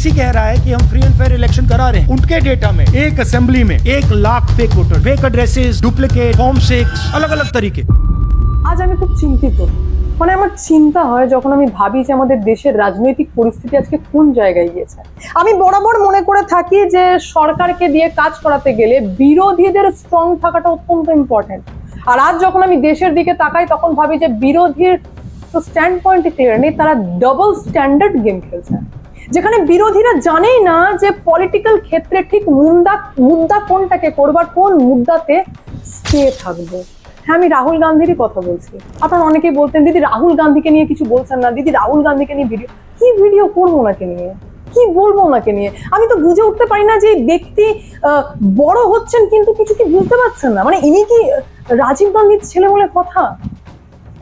DC कह रहा है कि हम फ्री एंड फेयर इलेक्शन करा रहे हैं उनके डेटा में एक असेंबली में एक lakh fake voter fake addresses duplicate form six अलग अलग तरीके আজ আমি খুব চিন্তিত মানে আমার চিন্তা হয় যখন আমি ভাবি যে আমাদের দেশের রাজনৈতিক পরিস্থিতি আজকে কোন জায়গায় গিয়েছে আমি বরাবর মনে করে থাকি যে সরকারকে দিয়ে কাজ করাতে গেলে বিরোধীদের স্ট্রং থাকাটা অত্যন্ত ইম্পর্টেন্ট আর আজ যখন আমি দেশের দিকে তাকাই তখন ভাবি যে বিরোধীর তো স্ট্যান্ড পয়েন্ট ক্লিয়ার নেই তারা ডবল স্ট্যান্ডার্ড গেম খেলছে যেখানে বিরোধীরা জানেই না যে পলিটিক্যাল ক্ষেত্রে ঠিক মুদ্দা মুদ্দা কোনটাকে করবার কোন মুদ্দাতে স্টে থাকব। হ্যাঁ আমি রাহুল গান্ধীরই কথা বলছি। আপনারা অনেকেই বলতেন, দিদি, রাহুল গান্ধীকে নিয়ে কিছু বলছেন না। দিদি, রাহুল গান্ধীকে নিয়ে ভিডিও কি ভিডিও করব ওনাকে নিয়ে? কি বলব ওনাকে নিয়ে? আমি তো বুঝে উঠতে পারি না যে ব্যক্তি বড় হচ্ছেন কিন্তু কিছু কি বুঝতে পারছেন না। মানে ইনি কি রাজীব গান্ধীর ছেলে বলে কথা?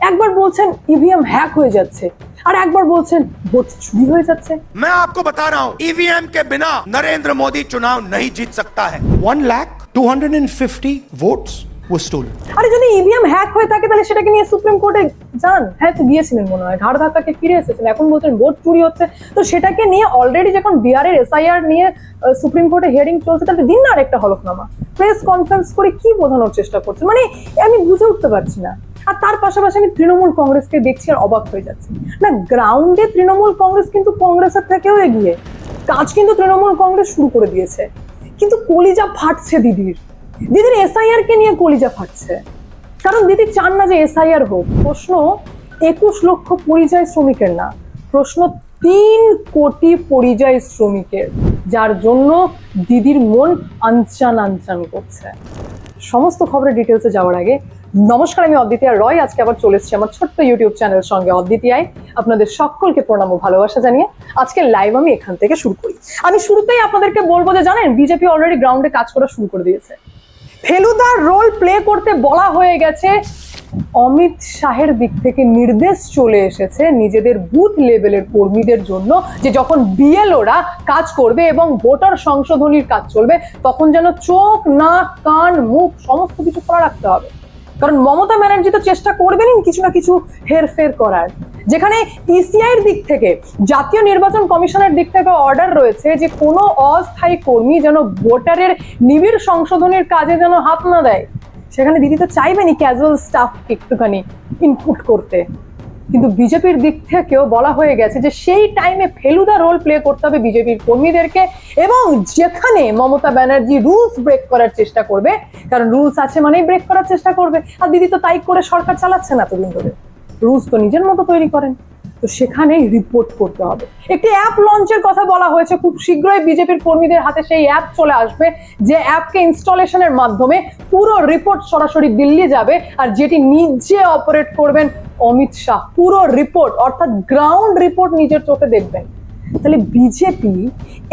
একবার বলছেন ইভিএম হ্যাক হয়ে যাচ্ছে আর একবার বলছেন ভোট চুরি হয়ে যাচ্ছে मैं आपको बता रहा हूं ईवीएम के बिना नरेंद्र मोदी चुनाव नहीं जीत सकता है one lakh two hundred and fifty votes was stolen আরে যদি ইভিএম হ্যাক হয়ে থাকে তাহলে সেটাকে নিয়ে সুপ্রিম কোর্টে যান হ্যাঁ তো গিয়েছিলেন মনে হয় ঘাড় ধাক্কাকে ফিরে এসেছেন এখন বলছেন ভোট চুরি হচ্ছে তো সেটাকে নিয়ে অলরেডি যখন বিহারের এসআইআর নিয়ে সুপ্রিম কোর্টে হিয়ারিং চলছে তাহলে দিন না আরেকটা হলফনামা প্রেস কনফারেন্স করে কি বোঝানোর চেষ্টা করছে মানে আমি বুঝে উঠতে পারছি না আর তার পাশাপাশি আমি তৃণমূল কংগ্রেসকে দেখছি আর অবাক হয়ে যাচ্ছি। না গ্রাউন্ডে তৃণমূল কংগ্রেস কিন্তু কংগ্রেসের থেকেও এগিয়ে। কাজ কিন্তু তৃণমূল কংগ্রেস শুরু করে দিয়েছে। কিন্তু কলিজা ফাটছে দিদির। দিদির এসআইআর কে নিয়ে কলিজা ফাটছে। কারণ দিদি চান না যে এসআইআর হোক। প্রশ্ন, একুশ লক্ষ পরিযায়ী শ্রমিকের না। প্রশ্ন, তিন কোটি পরিযায়ী শ্রমিকের। যার জন্য দিদির মন আনচান আনচান করছে। সমস্ত খবরের ডিটেলসে যাওয়ার আগে নমস্কার, আমি অদ্বিতীয় রয়। আজকে আবার চলে এসেছি আমার ছোট্ট ইউটিউব চ্যানেল সঙ্গে। অদ্বিতীয়ায় আপনাদের সকলকে প্রণাম ও ভালোবাসা জানিয়ে আজকে লাইভ আমি এখান থেকে শুরু করি। আমি শুরুতেই আপনাদেরকে বলব যে জানেন বিজেপি অলরেডি গ্রাউন্ডে কাজ করা শুরু করে দিয়েছে। ফেলুদার রোল প্লে করতে বলা হয়ে গেছে, অমিত শাহের দিক থেকে নির্দেশ চলে এসেছে নিজেদের বুথ লেভেলের কর্মীদের জন্য যে যখন বিএলওরা কাজ করবে এবং ভোটার সংশোধনীর কাজ চলবে, তখন যেন চোখ, নাক, কান, মুখ সমস্ত কিছু খোলা রাখতে হবে। কারণ মমতা ব্যানার্জি তো চেষ্টা করবেনই কিছু না কিছু হেরফের করার। যেখানে ইসিআই এর দিক থেকে, জাতীয় নির্বাচন কমিশনের দিক থেকে অর্ডার রয়েছে যে কোনো অস্থায়ী কর্মী যেন ভোটারের নিবিড় সংশোধনের কাজে যেন হাত না দেয়। সেখানে দিদি তো চাইবেনই ক্যাজুয়াল স্টাফকে একটুখানি ইনপুট করতে। কিন্তু বিজেপির দিক থেকেও বলা হয়ে গেছে যে সেই টাইমে ফেলুদা রোল প্লে করতে হবে বিজেপির কর্মীদেরকে এবং যেখানে মমতা ব্যানার্জি রুলস ব্রেক করার চেষ্টা করবে, কারণ রুলস আছে মানেই ব্রেক করার চেষ্টা করবে। আর দিদি তো তাই করে সরকার চালাচ্ছে না এতদিন ধরে। রুলস তো নিজের মতো তৈরি করেন। তো সেখানে রিপোর্ট করতে হবে। একটি অ্যাপ লঞ্চের কথা বলা হয়েছে, খুব শীঘ্রই বিজেপির কর্মীদের হাতে সেই অ্যাপ চলে আসবে, যে অ্যাপকে ইনস্টলেশনের মাধ্যমে পুরো রিপোর্ট সরাসরি দিল্লি যাবে, আর যেটি নিজে অপারেট করবেন অমিত শাহ। পুরো রিপোর্ট অর্থাৎ গ্রাউন্ড রিপোর্ট নিজের চোখে দেখবেন। তাহলে বিজেপি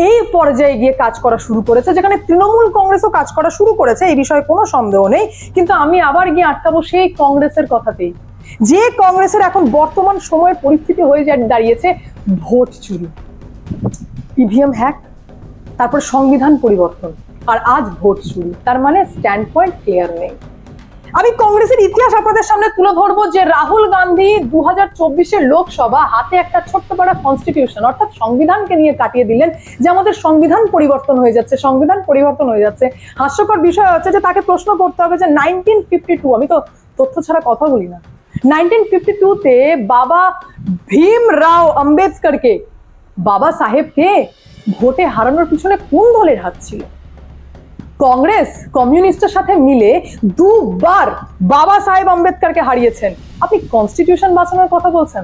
এই পর্যায়ে গিয়ে কাজ করা শুরু করেছে, যেখানে তৃণমূল কংগ্রেসও কাজ করা শুরু করেছে, এই বিষয়ে কোনো সন্দেহ নেই। কিন্তু আমি আবার গিয়ে আটকাবো সেই কংগ্রেসের কথাতেই। যে কংগ্রেসের এখন বর্তমান সময়ের পরিস্থিতি হয়ে দাঁড়িয়েছে, ভোট চুরি। ইভিএম হ্যাক তারপর সংবিধান পরিবর্তন, আর আজ ভোট চুরি। তার মানে স্ট্যান্ড পয়েন্ট ক্লিয়ার নেই। আমি কংগ্রেসের ইতিহাস আপনাদের সামনে তুলে ধরবো যে রাহুল গান্ধী দু হাজার লোকসভা হাতে একটা ছোট্ট পাড়া কনস্টিটিউশন অর্থাৎ সংবিধানকে নিয়ে কাটিয়ে দিলেন যে আমাদের সংবিধান পরিবর্তন হয়ে যাচ্ছে, সংবিধান পরিবর্তন হয়ে যাচ্ছে। হাস্যকর বিষয় হচ্ছে যে তাকে প্রশ্ন করতে হবে যে নাইনটিন ফিফটি টু আমি তো তথ্য ছাড়া কথা বলি না। নাইনটিন ফিফটি টুতে বাবা ভীম রাও আম্বেদকরকে বাবা সাহেবকে ভোটে হারানোর পিছনে কোন দলের হাত ছিল? কংগ্রেস কমিউনিস্টের সাথে মিলে দুবার বাবা সাহেব আম্বেদকরকে হারিয়েছেন আপনি কনস্টিটিউশন বাঁচানোর কথা বলছেন?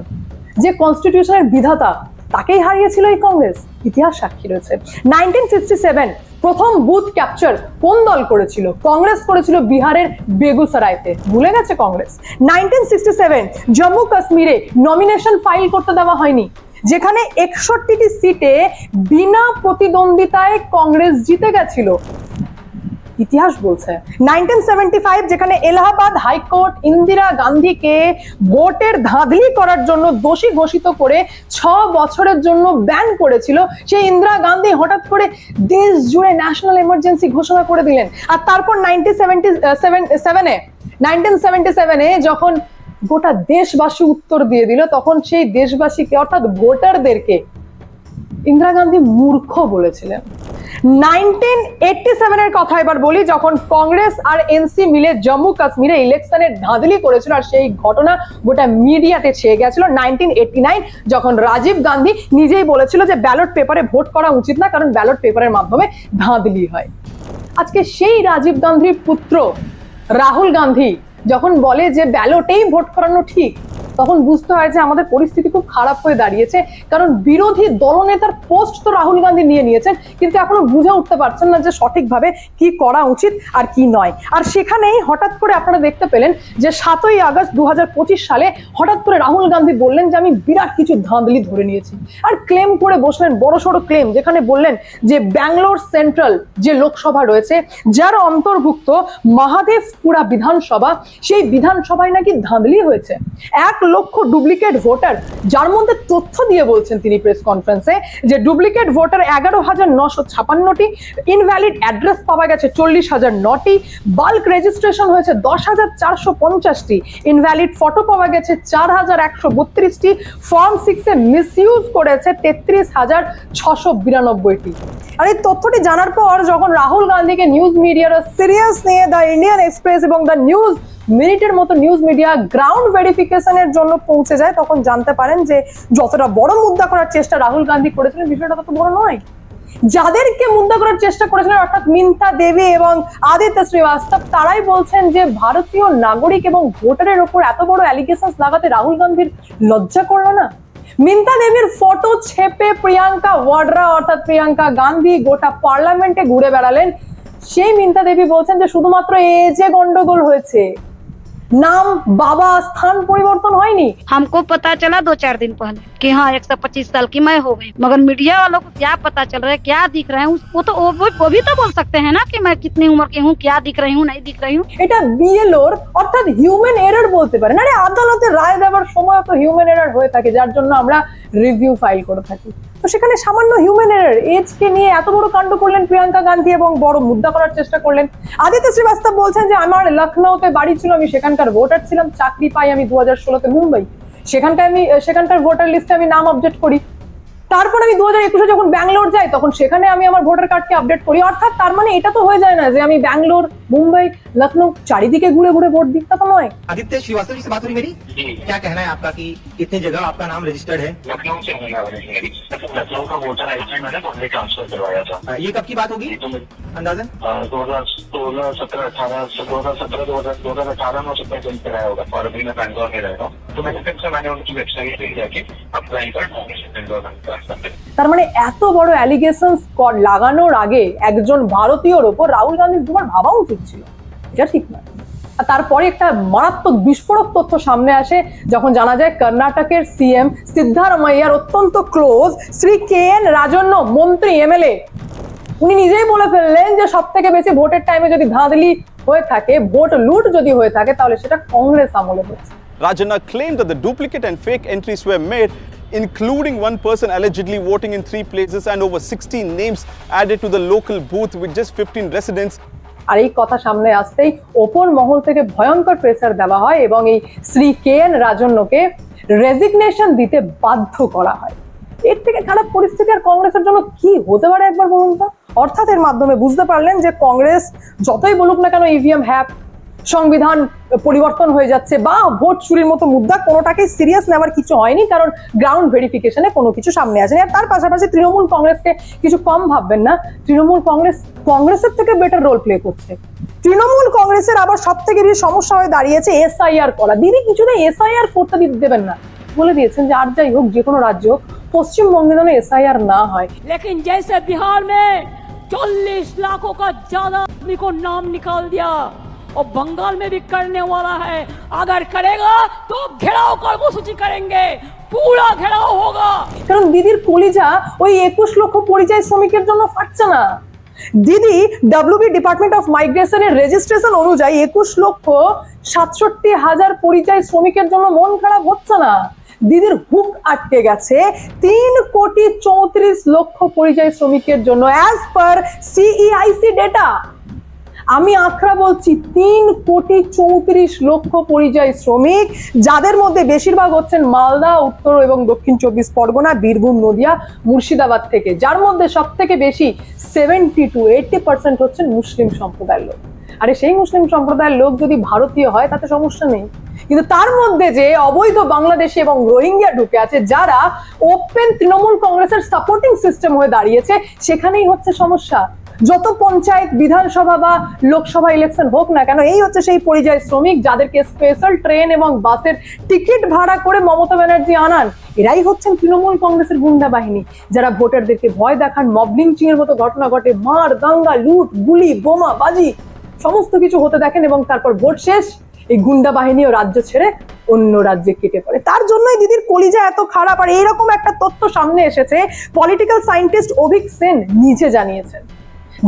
যে কনস্টিটিউশনের বিধাতা, তাকেই হারিয়েছিল এই কংগ্রেস। ইতিহাস সাক্ষী রয়েছে। নাইনটিন সিক্সটি সেভেন প্রথম বুথ ক্যাপচার কোন দল করেছিল? কংগ্রেস করেছিল বিহারের বেগুসরাইতে। ভুলে গেছে Congress. Nineteen sixty seven Jammu কাশ্মীরে নমিনেশন ফাইল করতে দেওয়া হয়নি। যেখানে একষট্টিটি সিটে বিনা প্রতিদ্বন্দ্বিতায় কংগ্রেস জিতে গেছিল। ইতিহাস বলছে। যেখানে এলাহাবাদ হাইকোর্ট ইন্দিরা গান্ধীকে ভোটের ধাঁধলি করার জন্য দোষী ঘোষিত করে ছ বছরের জন্য ব্যান করেছিল, সেই ইন্দিরা গান্ধী হঠাৎ করে দেশ জুড়ে ন্যাশনাল এমার্জেন্সি ঘোষণা করে দিলেন। আর তারপর সেভেন্টি সেভেন সেভেনে নাইনটিন সেভেন্টি সেভেনে যখন গোটা দেশবাসী উত্তর দিয়ে দিল, তখন সেই দেশবাসীকে, অর্থাৎ ভোটারদেরকে, ইন্দিরা গান্ধী মূর্খ বলেছিলেন। কথা এবার বলি, যখন কংগ্রেস আর এনসি মিলে জম্মু কাশ্মীরে ইলেকশনের ধাঁধলি করেছিল আর সেই ঘটনা গোটা মিডিয়াতে ছেয়ে গেছিল। নাইনটিন যখন রাজীব গান্ধী নিজেই বলেছিল যে ব্যালট পেপারে ভোট করা উচিত না, কারণ ব্যালট পেপারের মাধ্যমে ধাঁধলি হয়। আজকে সেই রাজীব গান্ধীর পুত্র রাহুল গান্ধী যখন বলে যে ব্যালটেই ভোট করানো ঠিক তখন বুঝতে হয় যে আমাদের পরিস্থিতি খুব খারাপ হয়ে দাঁড়িয়েছে। কারণ বিরোধী দলনেতার পোস্ট তো রাহুল গান্ধী নিয়ে নিয়েছেন, কিন্তু এখনও বুঝে উঠতে পারছেন না যে সঠিকভাবে কি করা উচিত আর কি নয়। আর সেখানেই হঠাৎ করে আপনারা দেখতে পেলেন যে সাতই আগস্ট দু সালে হঠাৎ করে রাহুল গান্ধী বললেন যে আমি বিরাট কিছু ধাঁধলি ধরে নিয়েছি। আর ক্লেম করে বসলেন, বড় সড়ো ক্লেম, যেখানে বললেন যে ব্যাঙ্গালোর সেন্ট্রাল যে লোকসভা রয়েছে, যার অন্তর্ভুক্ত মহাদেবপুরা বিধানসভা, সেই বিধানসভায় নাকি ধাঁধলি হয়েছে। এক লক্ষ ডুপ্লিকেট ভোটার, যার মধ্যে তথ্য দিয়ে বলছেন তিনি প্রেস কনফারেন্সে যে ডুপ্লিকেট ভোটার এগারো হাজার নশো ছাপান্নটি ইনভ্যালিড অ্যাড্রেস পাওয়া গেছে চল্লিশ হাজার নটি বাল্ক রেজিস্ট্রেশন হয়েছে দশ হাজার চারশো পঞ্চাশটি ইনভ্যালিড ফটো পাওয়া গেছে চার হাজার একশো বত্রিশটি ফর্ম সিক্সে মিসইউজ করেছে তেত্রিশ হাজার ছশো বিরানব্বইটি। আর এই তথ্যটি জানার পর যখন রাহুল গান্ধীকে নিউজ মিডিয়ারা সিরিয়াস নিয়ে দ্য ইন্ডিয়ান এক্সপ্রেস এবং দ্য নিউজ মিনিটের মতো নিউজ মিডিয়া গ্রাউন্ড ভেরিফিকেশনের জন্য পৌঁছে যায়, তখন জানতে পারেন যে যতটা বড় মুদ্রা করার চেষ্টা রাহুল গান্ধী করেছিলেন, বিষয়টা তত বড় নয়। যাদেরকে মুদ্রা করার চেষ্টা করেছিলেন, অর্থাৎ মিন্তা দেবী এবং আদিত্য শ্রীবাস্তব, তারাই বলছেন যে ভারতীয় নাগরিক এবং ভোটারের ওপর এত বড় অ্যালিগেশন লাগাতে রাহুল গান্ধীর লজ্জা করল না? মিন্তা দেবীর ফটো ছেপে প্রিয়াঙ্কা ওয়াড্রা, অর্থাৎ প্রিয়াঙ্কা গান্ধী গোটা পার্লামেন্টে ঘুরে বেড়ালেন। সেই মিন্তা দেবী বলছেন যে শুধুমাত্র এজে গন্ডগোল হয়েছে নাম বাবা স্থান পরিবর্তন হয়নি हमको पता चला दो चार दिन पहले कि हाँ एक सौ पच्चीस साल की मैं हो गई मगर मीडिया वालों को क्या पता चल रहा है क्या दिख रहे हैं उस- वो तो वो, वो- वो भी तो बोल सकते हैं ना कि मैं कितनी उम्र की हूँ क्या দিক रही हूँ नहीं दिख रही हूँ এটা বিএলওর অর্থাৎ হিউম্যান এরর বলতে পারেন আরে আদালতে রায় দেওয়ার সময় তো হিউম্যান এরর হয়ে থাকে যার জন্য আমরা রিভিউ ফাইল করে থাকি তো সেখানে সামান্য হিউম্যান এরর এজকে নিয়ে এত বড় কাণ্ড করলেন প্রিয়াঙ্কা গান্ধী এবং বড় মুদ্রা করার চেষ্টা করলেন আদিত্য শ্রীবাস্তব বলছেন যে আমার লখনৌতে বাড়ি ছিল আমি সেখানকার ভোটার ছিলাম, চাকরি পাই আমি দু হাজার ষোলোতে মুম্বাই। সেখানকার আমি, সেখানকার ভোটার লিস্টে আমি নাম আপডেট করি। তারপর আমি দু হাজার একুশে যখন ব্যাঙ্গালোর যাই, তখন সেখানে আমি আমার ভোটার কার্ডকে আপডেট করি। অর্থাৎ তার মানে এটা তো হয়ে যায় না যে আমি ব্যাঙ্গালোর মুম্বাই লখনৌ চারিদিকে ঘুরে ঘুরে ভোট দিই তা তো নয় आदित्य श्रीवास्तव जी से बात हो रही मेरी जी क्या कहना है आपका कि कितनी जगह आपका नाम रजिस्टर्ड है लखनऊ से होने वाली है मेरी लखनऊ का वोटर आई कार्ड मैंने बॉम्बे ट्रांसफर करवाया था अ, ये कब की बात होगी ये तो मैं अंदाजन दो हजार सोलह सत्रह अठारह दो हजार सत्रह दो हजार दो हजार अठारह में उससे पहले कराया होगा और अभी मैं बैंगलोर में रह रहा हूँ तो मैंने फिर से मैंने उनकी वेबसाइट पे जाके अपना आई कार्ड बॉम्बे से बैंगलोर में ट्रांसफर कर তার মানে এত বড় অ্যালিগেশন লাগানোর আগে একজন ভারতীয়র ওপর রাহুল গান্ধীর দুবার ভাবা উচিত ছিল এটা ঠিক নয় তারপরে একটা মারাত্মক বিস্ফোরক তথ্য সামনে আসে যখন জানা যায় কর্ণাটকের সিএম সিদ্ধারামাইয়ার অত্যন্ত close Shri K N Rajanna মন্ত্রী এমএলএ উনি নিজেই বলে ফেললেন যে সব থেকে বেশি ভোটের টাইমে যদি ধাঁধলি হয়ে থাকে ভোট লুট যদি হয়ে থাকে তাহলে সেটা কংগ্রেস আমলে হয়েছে Rajana claimed that the duplicate and fake entries were made, including one person allegedly voting in three places and over 16 names added to the local booth with just 15 residents. আর এই কথা সামনে আসতেই ওপর মহল থেকে ভয়ঙ্কর প্রেসার দেওয়া হয় এবং এই শ্রী কে এন রাজন্যকে রেজিগনেশন দিতে বাধ্য করা হয়। এর থেকে খারাপ পরিস্থিতি আর কংগ্রেসের জন্য কি হতে পারে একবার বলুন তো? অর্থাৎ এর মাধ্যমে বুঝতে পারলেন যে কংগ্রেস যতই বলুক না কেন ইভিএম হ্যাপ সংবিধান পরিবর্তন হয়ে যাচ্ছে বা ভোট চুরির মতো মুদ্রা কোনোটাকে সিরিয়াস নেওয়ার কিছু হয়নি, কারণ গ্রাউন্ড ভেরিফিকেশনে কোনো কিছু সামনে আসেনি। আর তার পাশাপাশি তৃণমূল কংগ্রেসকে কিছু কম ভাববেন না, তৃণমূল কংগ্রেস, কংগ্রেসের থেকে বেটার রোল প্লে করছে। তৃণমূল কংগ্রেসের আবার সব থেকে বেশি সমস্যা হয়ে দাঁড়িয়েছে এসআইআর করা। দিদি কিছুতে এসআইআর করতে দেবেন না। বলে দিয়েছেন যে আর যাই হোক, যে কোনো রাজ্য পশ্চিমবঙ্গে যেন এসআইআর না হয়। লেকিন জেসে বিহার মে চল্লিশ লাখ কা জাদা নাম নিকাল দিয়া। और बंगाल में भी करने वाला है अगर करेगा तो घेराव कर्मसूची करेंगे पूरा घेराव होगा কারণ দিদির কলিজা ওই একুশ লক্ষ পরিযায়ী শ্রমিকের জন্য ফাটছে না দিদি ডাব্লিউবি ডিপার্টমেন্ট অফ মাইগ্রেশনের রেজিস্ট্রেশন অনুযায়ী একুশ লক্ষ সাতষট্টি হাজার পরিযায়ী শ্রমিকের জন্য মন খারাপ হচ্ছে না দিদির হুক আটকে গেছে তিন কোটি চৌত্রিশ লক্ষ পরিযায়ী শ্রমিকের জন্য অ্যাজ পার সিইআইসি ডেটা আমি আখড়া বলছি, তিন কোটি চৌত্রিশ লক্ষ পরিযায়ী শ্রমিক, যাদের মধ্যে বেশিরভাগ হচ্ছেন মালদা, উত্তর এবং দক্ষিণ চব্বিশ পরগনা, বীরভূম, নদিয়া, মুর্শিদাবাদ থেকে, যার মধ্যে সব থেকে বেশি সেভেন্টি টু এইটটি পার্সেন্ট হচ্ছেন মুসলিম সম্প্রদায়ের লোক। আরে সেই মুসলিম সম্প্রদায়ের লোক যদি ভারতীয় হয়, তাতে সমস্যা নেই। কিন্তু তার মধ্যে যে অবৈধ বাংলাদেশি এবং রোহিঙ্গা ঢুকে আছে, যারা ওপেন তৃণমূল কংগ্রেসের সাপোর্টিং সিস্টেম হয়ে দাঁড়িয়েছে, সেখানেই হচ্ছে সমস্যা। যত পঞ্চায়েত, বিধানসভা বা লোকসভা ইলেকশন হোক না কেন, এই হচ্ছে সেই পরিযায়ী শ্রমিক যাদেরকে স্পেশাল ট্রেন এবং বাসের টিকিট ভাড়া করে মমতা ব্যানার্জি আনান। এরাই হচ্ছেন তৃণমূল কংগ্রেসের গুন্ডা বাহিনী। যারা ভোটারদেরকে ভয় দেখান মবলিং এর মতো ঘটনা ঘটে, মার, দাঙ্গা, লুট, গুলি, বোমা, বাজি, সমস্ত কিছু হতে দেখেন এবং তারপর ভোট শেষ। এই গুন্ডা বাহিনীও রাজ্য ছেড়ে অন্য রাজ্যে কেটে পড়ে। তার জন্যই দিদির কলিজা এত খারাপ, আর এইরকম একটা তথ্য সামনে এসেছে পলিটিক্যাল সায়েন্টিস্ট অভিক সেন নিজে জানিয়েছেন।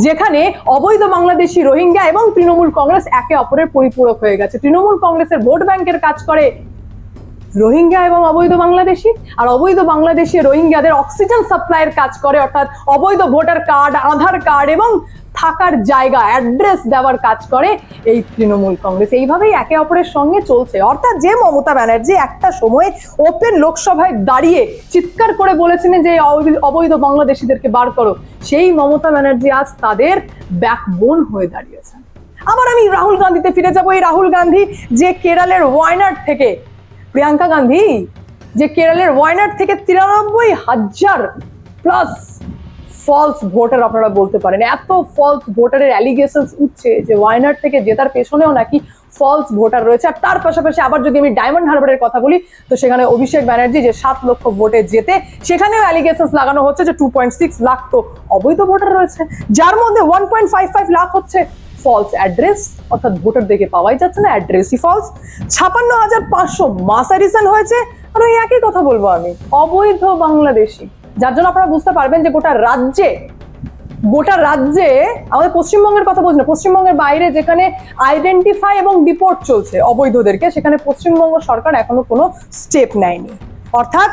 যেখানে অবৈধ বাংলাদেশি রোহিঙ্গা এবং তৃণমূল কংগ্রেস একে অপরের পরিপূরক হয়ে গেছে। তৃণমূল কংগ্রেসের ভোট ব্যাংকের কাজ করে রোহিঙ্গা এবং অবৈধ বাংলাদেশি, আর অবৈধ বাংলাদেশি রোহিঙ্গাদের অক্সিজেন সাপ্লাইয়ের কাজ করে, অর্থাৎ অবৈধ ভোটার কার্ড, আধার কার্ড এবং থাকার জায়গা অ্যাড্রেস দেওয়ার কাজ করে এই তৃণমূল কংগ্রেস। এইভাবেই একে অপরের সঙ্গে চলছে। অর্থাৎ যে মমতা ব্যানার্জি একটা সময় ওপেন লোকসভায় দাঁড়িয়ে চিৎকার করে বলেছিলেন যে অবৈধ বাংলাদেশিদেরকে বার করো। সেই মমতা ব্যানার্জি আজ তাদের ব্যাকবোন হয়ে দাঁড়িয়েছেন। আবার আমি রাহুল গান্ধীতে ফিরে যাব। এই রাহুল গান্ধী যে কেরালের ওয়ায়নাড থেকে প্রিয়াঙ্কা গান্ধী, যে কেরলের ওয়ায়নাড থেকে তিরানব্বই হাজার প্লাস ফলস ভোটার আপনারা বলতে পারেন। এত ফলস ভোটারের অ্যালিগেশনস উঠছে যে ওয়ায়নাড থেকে জেতার পেছনেও নাকি ফলস ভোটার রয়েছে। আর তার পাশাপাশি আবার যদি আমি ডায়মন্ড হারবারের কথা বলি, তো সেখানে অভিষেক ব্যানার্জি যে সাত লক্ষ ভোটে জেতে, সেখানেও অ্যালিগেশনস লাগানো হচ্ছে যে টু পয়েন্ট সিক্স লাখ তো অবৈধ ভোটার রয়েছে। যার মধ্যে one point five five lakh হচ্ছে ফলস অ্যাড্রেস অর্থাৎ ভোটার দেখে পাওয়াই যাচ্ছে না অ্যাড্রেসই ফলস ছাপান্ন হাজার পাঁচশো মাস এডিশন হয়েছে, আর ওই একই কথা বলব আমি, অবৈধ বাংলাদেশি। যার জন্য আপনারা বুঝতে পারবেন যে গোটা রাজ্যে গোটা রাজ্যে, আমাদের পশ্চিমবঙ্গের কথা বলছি না, পশ্চিমবঙ্গের বাইরে যেখানে আইডেন্টিফাই এবং ডিপোর্ট চলছে অবৈধদেরকে, সেখানে পশ্চিমবঙ্গ সরকার এখনও কোনো স্টেপ নেয়নি। অর্থাৎ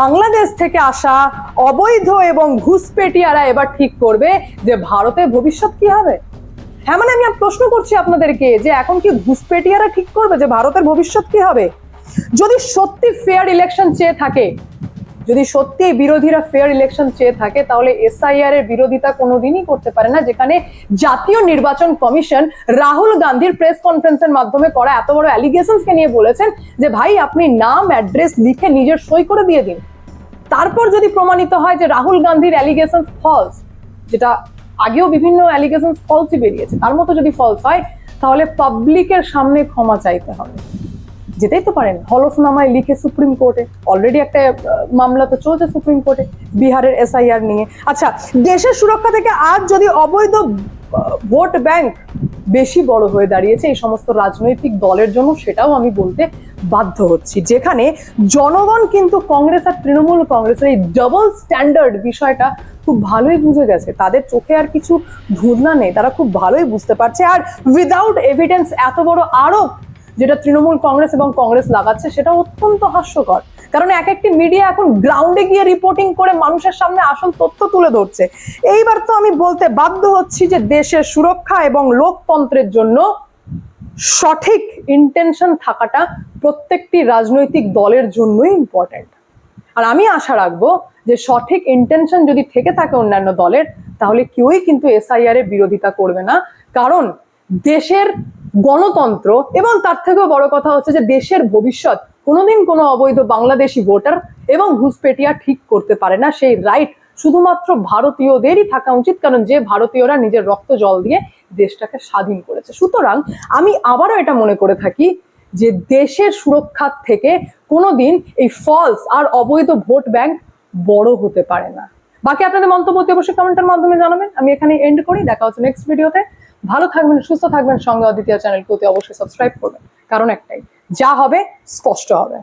বাংলাদেশ থেকে আসা অবৈধ এবং ঘুষপেটিয়ারা এবার ঠিক করবে যে ভারতের ভবিষ্যৎ কি হবে? হ্যাঁ মানে আমি প্রশ্ন করছি আপনাদেরকে যে এখন কি ঘুষপেটিয়ারা ঠিক করবে যে ভারতের ভবিষ্যৎ কি হবে? যদি সত্যি ফেয়ার ইলেকশন চেয়ে থাকে, যদি সত্যি বিরোধীরা ফেয়ার ইলেকশন চেয়ে থাকে, তাহলে এসআইআর এর বিরোধিতা কোনোদিনই করতে পারে না, যেখানে জাতীয় নির্বাচন কমিশন রাহুল গান্ধীর প্রেস কনফারেন্সের মাধ্যমে করা এত বড় অ্যালিগেশনসকে নিয়ে বলেছেন যে, ভাই, আপনি নাম অ্যাড্রেস লিখে নিজের সই করে দিয়ে দিন। তারপর যদি প্রমাণিত হয় যে রাহুল গান্ধীর অ্যালিগেশন ফলস যেটা আগেও বিভিন্ন অ্যালিগেশন ফলসই বেরিয়েছে। তার মতো যদি ফলস হয়, তাহলে পাবলিকের সামনে ক্ষমা চাইতে হবে। যেতেই তো পারেন, হলফনামায় লিখে সুপ্রিম কোর্টে। অলরেডি একটা মামলা তো চলছে সুপ্রিম কোর্টে, বিহারের এসআইআর নিয়ে। আচ্ছা দেশের সুরক্ষা থেকে আজ যদি অবৈধ ভোট ব্যাংক বেশি বড় হয়ে দাঁড়িয়েছে, এই সমস্ত রাজনৈতিক দলের জন্য সেটাও আমি বলতে বাধ্য হচ্ছি। যেখানে জনগণ কিন্তু কংগ্রেস আর তৃণমূল কংগ্রেসের এই ডাবল স্ট্যান্ডার্ড বিষয়টা খুব ভালোই বুঝে গেছে। তাদের চোখে আর কিছু ধুধনা নেই, তারা খুব ভালোই বুঝতে পারছে। আর উইদাউট এভিডেন্স এত বড় আরোপ যেটা তৃণমূল কংগ্রেস এবং কংগ্রেস লাগাচ্ছে, সেটা অত্যন্ত হাস্যকর। কারণ এক একটি মিডিয়া এখন গ্রাউন্ডে গিয়ে রিপোর্টিং করে মানুষের সামনে আসল তথ্য তুলে ধরছে। এইবার তো আমি বলতে বাধ্য হচ্ছি যে দেশের সুরক্ষা এবং লোকতন্ত্রের জন্য সঠিক ইন্টেনশন থাকাটা প্রত্যেকটি রাজনৈতিক দলের জন্যই ইম্পর্ট্যান্ট আর আমি আশা রাখব যে সঠিক ইন্টেনশন যদি থেকে থাকে অন্যান্য দলের, তাহলে কেউই কিন্তু এসআইআর এর বিরোধিতা করবে না। কারণ দেশের গণতন্ত্র, এবং তার থেকেও বড় কথা হচ্ছে যে দেশের ভবিষ্যৎ, কোনোদিন কোনো অবৈধ বাংলাদেশি ভোটার এবং ঘুষপেটিয়া ঠিক করতে পারে না। সেই রাইট শুধুমাত্র ভারতীয়দেরই থাকা উচিত, কারণ যে ভারতীয়রা নিজের রক্ত জল দিয়ে দেশটাকে স্বাধীন করেছে। সুতরাং আমি আবারও এটা মনে করে থাকি যে দেশের সুরক্ষার থেকে কোনোদিন এই ফলস আর অবৈধ ভোট ব্যাংক বড় হতে পারে না। বাকি আপনাদের মন্তব্য অবশ্যই কমেন্টের মাধ্যমে জানাবেন। আমি এখানে এন্ড করি। দেখা হচ্ছে নেক্সট ভিডিওতে ভালো থাকবেন, সুস্থ থাকবেন। সঙ্গে অদ্বিতীয় চ্যানেলকে অতি অবশ্যই সাবস্ক্রাইব করবেন। কারণ একটাই, যা হবে স্পষ্ট হবে।